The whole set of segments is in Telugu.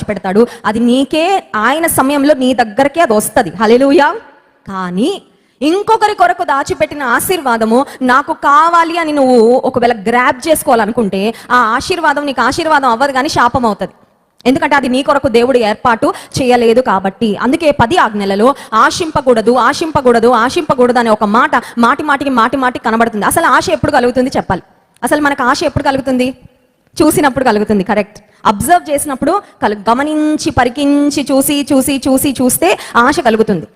దాచిపెడతాడు. అది నీకే ఆయన సమయంలో నీ దగ్గరకే అది వస్తుంది. హలెలుయా కానీ ఇంకొకరి కొరకు దాచిపెట్టిన ఆశీర్వాదము నాకు కావాలి అని నువ్వు ఒకవేళ గ్రాప్ చేసుకోవాలనుకుంటే ఆ ఆశీర్వాదం నీకు ఆశీర్వాదం అవ్వదు కానీ శాపం అవుతుంది. ఎందుకంటే అది నీ కొరకు దేవుడు ఏర్పాటు చేయలేదు కాబట్టి. అందుకే పది ఆజ్ఞలలో ఆశింపకూడదు ఆశింపకూడదు ఆశింపకూడదు అనే ఒక మాట మాటి మాటికి మాటి మాటికి కనబడుతుంది. అసలు ఆశ ఎప్పుడు కలుగుతుంది చెప్పాలి. అసలు మనకు ఆశ ఎప్పుడు కలుగుతుంది? చూసినప్పుడు కలుగుతుంది కరెక్ట్ అబ్జర్వ్ చేసినప్పుడు కలు గమనించి పరికించి చూసి చూసి చూసి చూస్తే ఆశ కలుగుతుంది.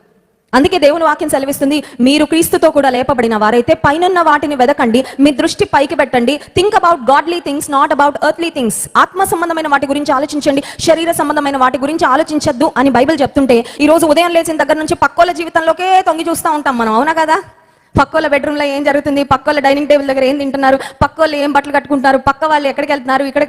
అందుకే దేవుని వాక్యం సెలవిస్తుంది మీరు క్రీస్తుతో కూడా లేపబడిన వారైతే పైనున్న వాటిని వెదకండి మీ దృష్టి పైకి పెట్టండి. Think about godly things not about earthly things ఆత్మ సంబంధమైన వాటి గురించి ఆలోచించండి శరీర సంబంధమైన వాటి గురించి ఆలోచించద్దు అని బైబిల్ చెప్తుంటే ఈ రోజు ఉదయం లేచిన దగ్గర నుంచి పక్కోల జీవితంలోకే తొంగి చూస్తూ ఉంటాం మనం అవునా కదా? పక్కోళ్ళ బెడ్రూమ్లో ఏం జరుగుతుంది? పక్కోళ్ళ డైనింగ్ టేబుల్ దగ్గర ఏం తింటున్నారు? పక్కోళ్ళు ఏం బట్టలు కట్టుకుంటున్నారు? పక్క వాళ్ళు ఎక్కడికి వెళ్తున్నారు? ఇక్కడ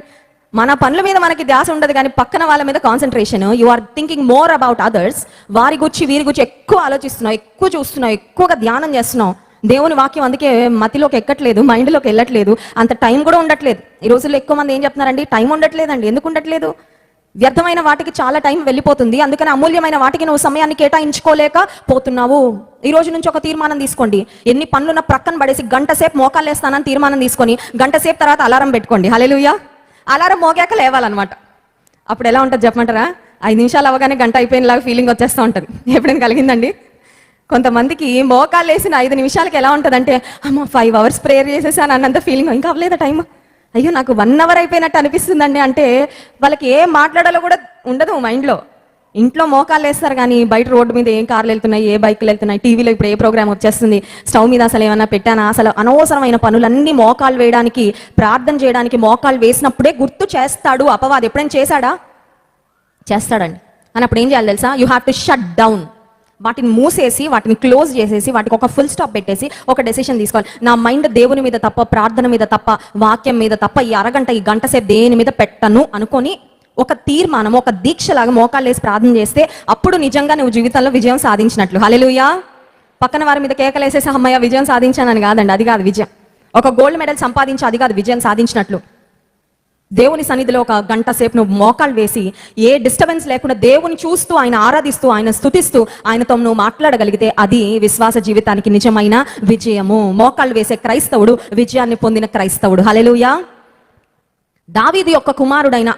మన పనుల మీద మనకి ధ్యాస ఉండదు కానీ పక్కన వాళ్ళ మీద concentration you are thinking more about others వారి గురించి వీరి గురించి ఎక్కువ ఆలోచిస్తున్నావు ఎక్కువ చూస్తున్నావు ఎక్కువగా ధ్యానం చేస్తున్నావు. దేవుని వాక్యం అందుకే మతిలోకి ఎక్కట్లేదు మైండ్లోకి వెళ్ళట్లేదు. అంత టైం కూడా ఉండట్లేదు. ఈ రోజుల్లో ఎక్కువ మంది ఏం చెప్తున్నారండి? టైం ఉండట్లేదండి. ఎందుకు ఉండట్లేదు? వ్యర్థమైన వాటికి చాలా టైం వెళ్ళిపోతుంది. అందుకని అమూల్యమైన వాటికి నువ్వు సమయాన్ని కేటాయించుకోలేక పోతున్నావు. ఈ రోజు నుంచి ఒక తీర్మానం తీసుకోండి. ఎన్ని పనులున్న ప్రక్కన పడేసి గంట సేపు మోకాలు వేస్తానని తీర్మానం తీసుకొని గంట సేపు తర్వాత అలారం పెట్టుకోండి. హలెలుయా అలారం మోగాక లేవాలన్నమాట. అప్పుడు ఎలా ఉంటుంది చెప్పమంటారా? ఐదు నిమిషాలు అవగానే గంట అయిపోయినలాగా ఫీలింగ్ వచ్చేస్తూ ఉంటుంది. ఎప్పుడైనా కలిగిందండి? కొంతమందికి మోకాలు వేసిన ఐదు నిమిషాలకి ఎలా ఉంటుందంటే అమ్మ ఫైవ్ అవర్స్ ప్రేయర్ చేసేసాను అన్నంత ఫీలింగ్ ఇంకా అవ్వలేదా టైం అయ్యో నాకు వన్ అవర్ అయిపోయినట్టు అనిపిస్తుందండి. అంటే వాళ్ళకి ఏం మాట్లాడాలో కూడా ఉండదు మైండ్లో ఇంట్లో మోకాలు వేస్తారు కానీ బయట రోడ్డు మీద ఏం కార్లు వెళ్తున్నాయి ఏ బైక్లు వెళ్తున్నాయి టీవీలో ఇప్పుడు ఏ ప్రోగ్రామ్ వచ్చేస్తుంది స్టవ్ మీద అసలు ఏమైనా పెట్టానా? అసలు అనవసరమైన పనులన్నీ మోకాలు వేయడానికి ప్రార్థన చేయడానికి మోకాలు వేసినప్పుడే గుర్తు చేస్తాడు అపవాది. ఎప్పుడైనా చేశాడా? చేస్తాడండి. అని అప్పుడు ఏం చేయాలి తెలుసా? You have to shut down వాటిని మూసేసి వాటిని క్లోజ్ చేసేసి వాటికి ఒక ఫుల్ స్టాప్ పెట్టేసి ఒక డెసిషన్ తీసుకోవాలి. నా మైండ్ దేవుని మీద తప్ప ప్రార్థన మీద తప్ప వాక్యం మీద తప్ప ఈ అరగంట ఈ గంట సేపు దేని మీద పెట్టను అనుకొని ఒక తీర్మానం ఒక దీక్షలాగా మోకాళ్ళు వేసి ప్రార్థన చేస్తే అప్పుడు నిజంగా నువ్వు జీవితంలో విజయం సాధించినట్లు. హలెలుయా పక్కన వారి మీద కేకలేసేసి అమ్మయ్య విజయం సాధించానని కాదండి అది కాదు విజయం. ఒక గోల్డ్ మెడల్ సంపాదించి అది కాదు విజయం సాధించినట్లు. దేవుని సన్నిధిలో ఒక గంట సేపు నువ్వు మోకాలు వేసి ఏ డిస్టర్బెన్స్ లేకుండా దేవుని చూస్తూ ఆయన ఆరాధిస్తూ ఆయన స్తుతిస్తూ ఆయనతో నువ్వు మాట్లాడగలిగితే అది విశ్వాస జీవితానికి నిజమైన విజయము. మోకాళ్ళు వేసే క్రైస్తవుడు విజయాన్ని పొందిన క్రైస్తవుడు. హలెలుయా దావీది యొక్క కుమారుడైన